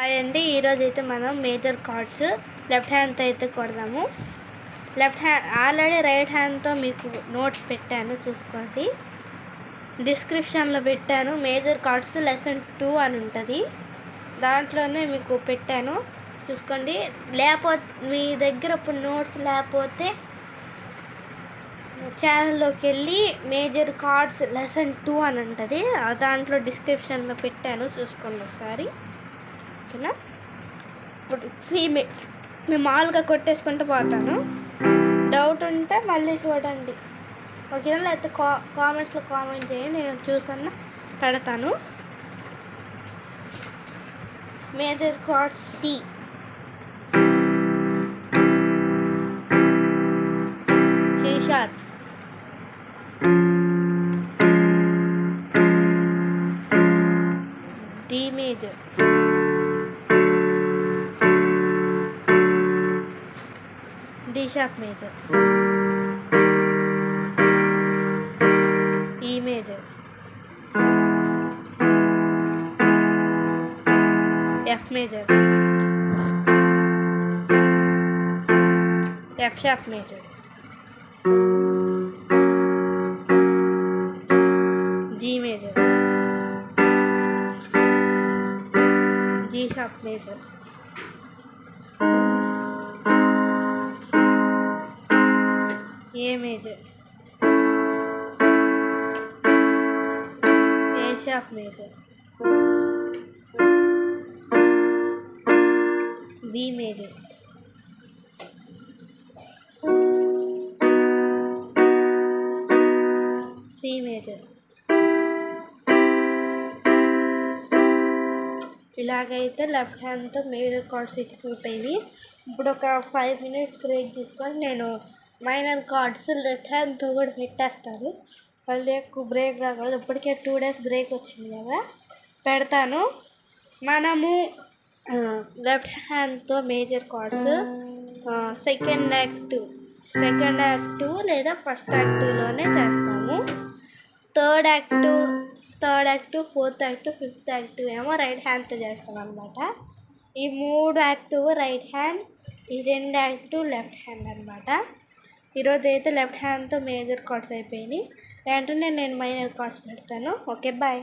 Hi అండి. ఈరోజు అయితే మనం మేజర్ కార్డ్స్ లెఫ్ట్ హ్యాండ్తో అయితే కొడదాము. లెఫ్ట్ హ్యాండ్ ఆల్రెడీ రైట్ హ్యాండ్తో మీకు నోట్స్ పెట్టాను చూసుకోండి. డిస్క్రిప్షన్లో పెట్టాను మేజర్ కార్డ్స్ లెసన్ టూ అని ఉంటుంది. దాంట్లోనే మీకు పెట్టాను చూసుకోండి. లేకపోతే మీ దగ్గర ఇప్పుడు నోట్స్ లేకపోతే ఛానల్లోకి వెళ్ళి మేజర్ కార్డ్స్ లెసన్ టూ అని ఉంటుంది. దాంట్లో డిస్క్రిప్షన్లో పెట్టాను చూసుకోండి ఒకసారి. ఓకేనా ఇప్పుడు సీమే మేము మామూలుగా కొట్టేసుకుంటూ పోతాను. డౌట్ ఉంటే మళ్ళీ చూడండి. ఓకేనా? లేకపోతే కా కామెంట్స్లో కామెంట్ చేయండి. నేను చూసన్నా పెడతాను. Major cards C C sharp D major D sharp major E major F major F sharp major G major G sharp major A major A sharp major B major C major ఇలాగైతే left హ్యాండ్తో major cards ఎక్కిపోతాయి ఇప్పుడు ఒక five minutes break తీసుకొని నేను minor cards left హ్యాండ్తో కూడా పెట్టేస్తాను మళ్ళీ ఎక్కువ బ్రేక్ రాకూడదు. ఇప్పటికే టూ డేస్ బ్రేక్ వచ్చింది కదా. పెడతాను. మనము లెఫ్ట్ హ్యాండ్తో major cards second act second act లేదా ఫస్ట్ యాక్టివ్లోనే చేస్తాము. Third act third active fourth act fifth act ఏమో రైట్ హ్యాండ్తో చేస్తాం అనమాట ఈ మూడు యాక్టివ్ రైట్ హ్యాండ్ ఈ రెండు యాక్టివ్ లెఫ్ట్ హ్యాండ్ అనమాట ఈరోజు అయితే లెఫ్ట్ హ్యాండ్తో మేజర్ కార్డ్స్ అయిపోయినాయి. వెంటనే నేను మైనర్ కార్డ్స్ పెడతాను. Okay bye.